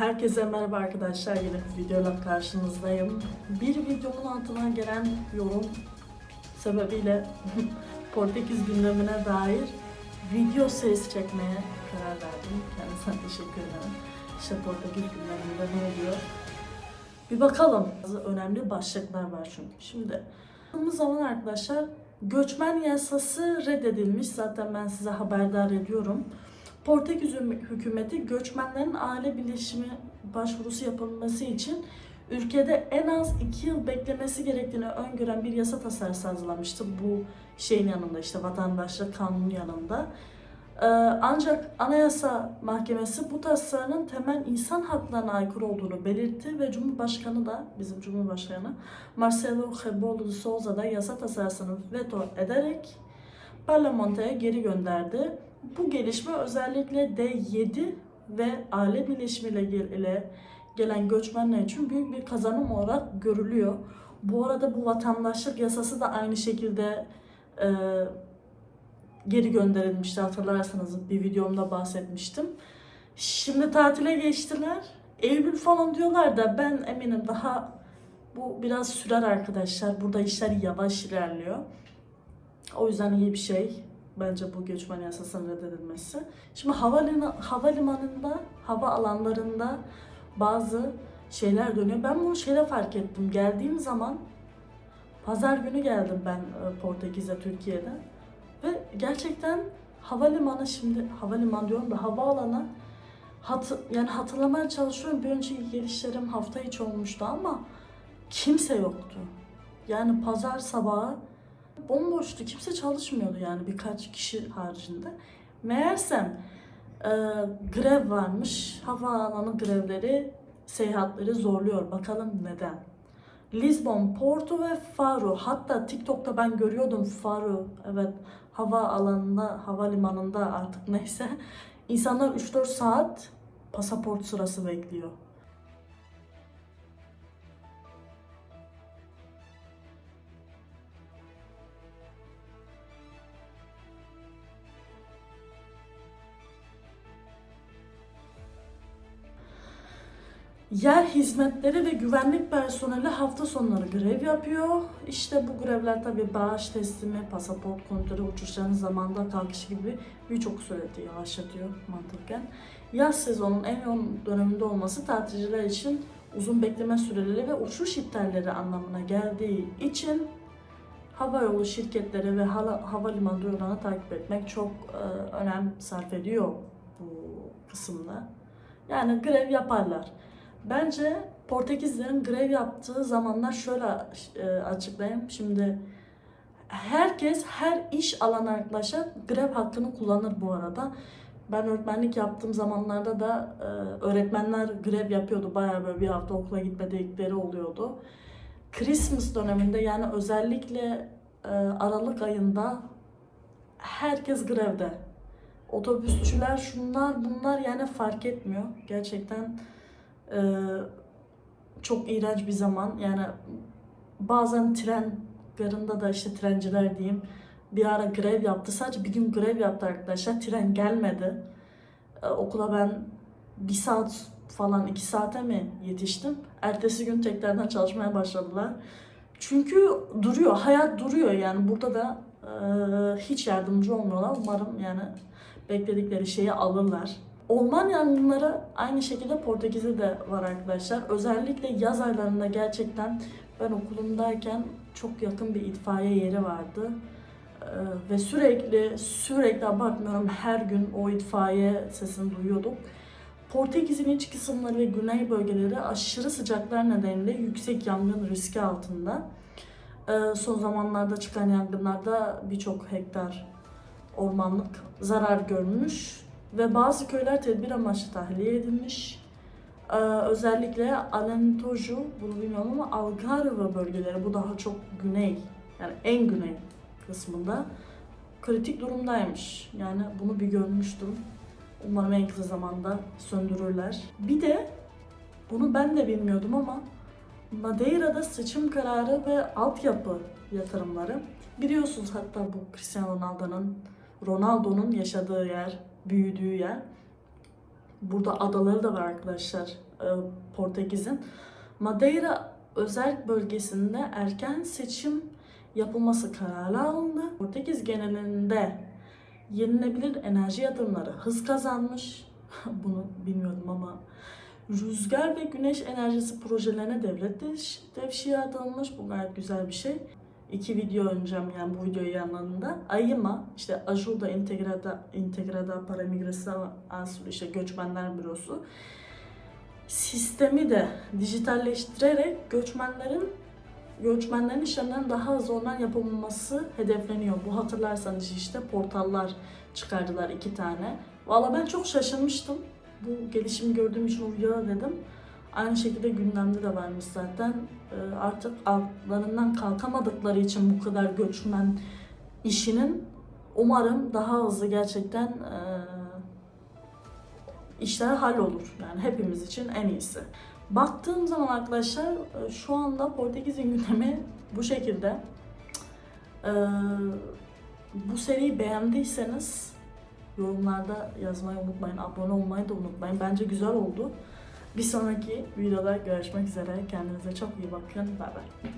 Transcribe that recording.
Herkese merhaba arkadaşlar. Yeni bir videoyla karşınızdayım. Bir videomun altına gelen yorum sebebiyle Portekiz gündemine dair video serisi çekmeye karar verdim. Kendisine teşekkür ederim. İşte Portekiz gündeminde ne oluyor? Bir bakalım. Bazı önemli başlıklar var çünkü. Şimdi baktığımız zaman arkadaşlar göçmen yasası reddedilmiş. Zaten ben size haberdar ediyorum. Portekiz hükümeti göçmenlerin aile birleşimi başvurusu yapılması için ülkede en az 2 yıl beklemesi gerektiğini öngören bir yasa tasarısı hazırlamıştı. Bu şeyin yanında işte vatandaşlık kanunu yanında. Ee, ancak Anayasa Mahkemesi bu tasarının temel insan haklarına aykırı olduğunu belirtti ve Cumhurbaşkanı da bizim Cumhurbaşkanı Marcelo Rebelo de Souza da yasa tasarısını veto ederek parlamentoya geri gönderdi. Bu gelişme özellikle D7 ve aile birleşimiyle ile gelen göçmenler için büyük bir kazanım olarak görülüyor. Bu arada bu vatandaşlık yasası da aynı şekilde e, geri gönderilmişti hatırlarsanız bir videomda bahsetmiştim. Şimdi tatile geçtiler. Eylül falan diyorlar da ben eminim daha bu biraz sürer arkadaşlar. Burada işler yavaş ilerliyor. O yüzden iyi bir şey bence bu göçmen yasasının reddedilmesi. Şimdi havalina, havalimanında, hava alanlarında bazı şeyler dönüyor. Ben bunu şeyle fark ettim. Geldiğim zaman pazar günü geldim ben e, Portekiz'e, Türkiye'de. Ve gerçekten havalimanı şimdi havaliman diyorum da havaalanı hat, yani hatırlamaya çalışıyorum. Bir önceki gelişlerim hafta içi olmuştu ama kimse yoktu. Yani pazar sabahı bomboştu. Kimse çalışmıyordu yani birkaç kişi haricinde. Meğersem e, grev varmış. Havaalanı grevleri seyahatleri zorluyor. Bakalım neden? Lisbon, Porto ve Faro. Hatta TikTok'ta ben görüyordum Faro. Evet hava alanında, havalimanında artık neyse. İnsanlar 3-4 saat pasaport sırası bekliyor. Yer hizmetleri ve güvenlik personeli hafta sonları grev yapıyor. İşte bu grevler tabii bağış teslimi, pasaport kontrolü, uçuşların zamanında kalkışı gibi birçok süreci yavaşlatıyor mantıken. Yaz sezonun en yoğun döneminde olması tatilciler için uzun bekleme süreleri ve uçuş iptalleri anlamına geldiği için havayolu şirketleri ve hava, havalimanı durağını takip etmek çok e, önem sarf ediyor bu kısımda. Yani grev yaparlar. Bence Portekizlerin grev yaptığı zamanlar şöyle e, açıklayayım. Şimdi herkes her iş alanı arkadaşlar grev hakkını kullanır bu arada. Ben öğretmenlik yaptığım zamanlarda da e, öğretmenler grev yapıyordu. Bayağı böyle bir hafta okula gitmedikleri oluyordu. Christmas döneminde yani özellikle e, Aralık ayında herkes grevde. Otobüsçüler şunlar bunlar yani fark etmiyor. Gerçekten ee, çok iğrenç bir zaman. Yani bazen tren garında da işte trenciler diyeyim bir ara grev yaptı. Sadece bir gün grev yaptı arkadaşlar. Tren gelmedi. Ee, okula ben bir saat falan iki saate mi yetiştim. Ertesi gün tekrardan çalışmaya başladılar. Çünkü duruyor, hayat duruyor yani burada da e, hiç yardımcı olmuyorlar. Umarım yani bekledikleri şeyi alırlar. Orman yangınları aynı şekilde Portekiz'de de var arkadaşlar. Özellikle yaz aylarında gerçekten ben okulumdayken çok yakın bir itfaiye yeri vardı. Ee, ve sürekli sürekli abartmıyorum her gün o itfaiye sesini duyuyorduk. Portekiz'in iç kısımları ve güney bölgeleri aşırı sıcaklar nedeniyle yüksek yangın riski altında. Ee, son zamanlarda çıkan yangınlarda birçok hektar ormanlık zarar görmüş ve bazı köyler tedbir amaçlı tahliye edilmiş. Ee, özellikle Alentojo, bunu bilmiyorum ama Algarve bölgeleri, bu daha çok güney, yani en güney kısmında kritik durumdaymış. Yani bunu bir görmüştüm. Umarım en kısa zamanda söndürürler. Bir de bunu ben de bilmiyordum ama Madeira'da seçim kararı ve altyapı yatırımları. Biliyorsunuz hatta bu Cristiano Ronaldo'nun Ronaldo'nun yaşadığı yer büyüdüğü yer. Burada adaları da var arkadaşlar. e, Portekiz'in. Madeira özel bölgesinde erken seçim yapılması kararı alındı. Portekiz genelinde yenilebilir enerji yatırımları hız kazanmış. Bunu bilmiyordum ama rüzgar ve güneş enerjisi projelerine devlet dev- devşiye atılmış. Bu gayet güzel bir şey. İki video öncem yani bu videoyu yanlarında AYMA işte Ajuda Integrada Integrada para Migração Ansul işte göçmenler bürosu sistemi de dijitalleştirerek göçmenlerin göçmenlerin işlemlerinin daha hızlı olan yapılması hedefleniyor. Bu hatırlarsanız işte portallar çıkardılar iki tane. Valla ben çok şaşırmıştım. Bu gelişimi gördüğüm için videoda dedim. Aynı şekilde gündemde de varmış zaten. Ee, Artık altlarından kalkamadıkları için bu kadar göçmen işinin umarım daha hızlı gerçekten eee işler hallolur. Yani hepimiz için en iyisi. Baktığım zaman arkadaşlar e, şu anda Portekiz'in gündemi bu şekilde. Ee, bu seriyi beğendiyseniz yorumlarda yazmayı unutmayın. Abone olmayı da unutmayın. Bence güzel oldu. Bir sonraki videoda görüşmek üzere. Kendinize çok iyi bakın. Bay bay.